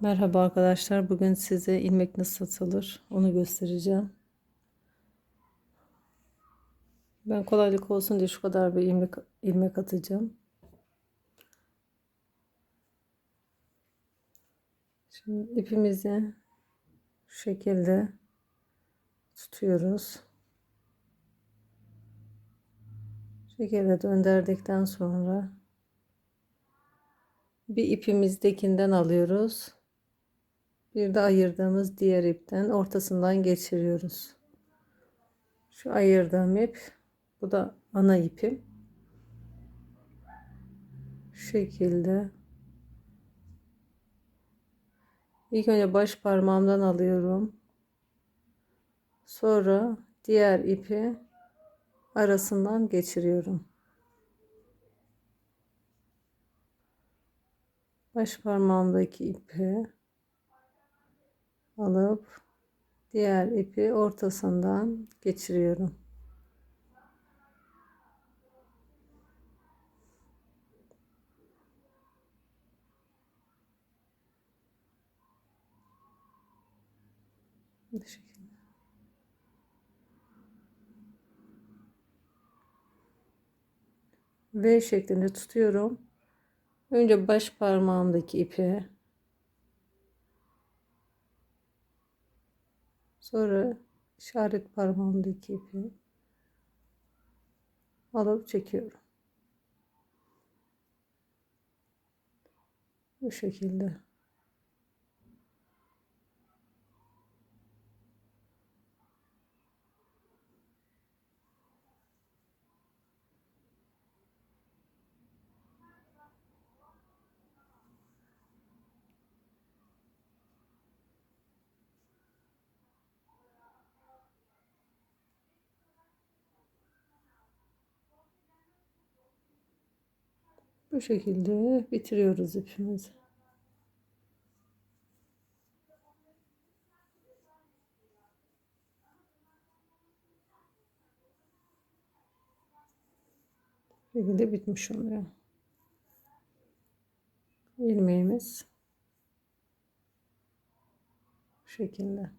Merhaba arkadaşlar. Bugün size ilmek nasıl satılır onu göstereceğim. Ben kolaylık olsun diye şu kadar bir ilmek, ilmek atacağım. Şimdi ipimizi şu şekilde tutuyoruz. Şu şekilde döndürdükten sonra bir ipimizdekinden alıyoruz. Bir de ayırdığımız diğer ipten ortasından geçiriyoruz. Şu ayırdığım ip bu da ana ipim. Şu şekilde. İlk önce baş parmağımdan alıyorum. Sonra diğer ipi arasından geçiriyorum. Baş parmağımdaki ipi alıp diğer ipi ortasından geçiriyorum. Bu şekilde. V şeklinde tutuyorum. Önce baş parmağımdaki ipi sonra işaret parmağımdaki ipi alıp çekiyorum. Bu şekilde. Bu şekilde bitiriyoruz ipimizi. Bu şekilde bitmiş oluyor. ilmeğimiz bu şekilde.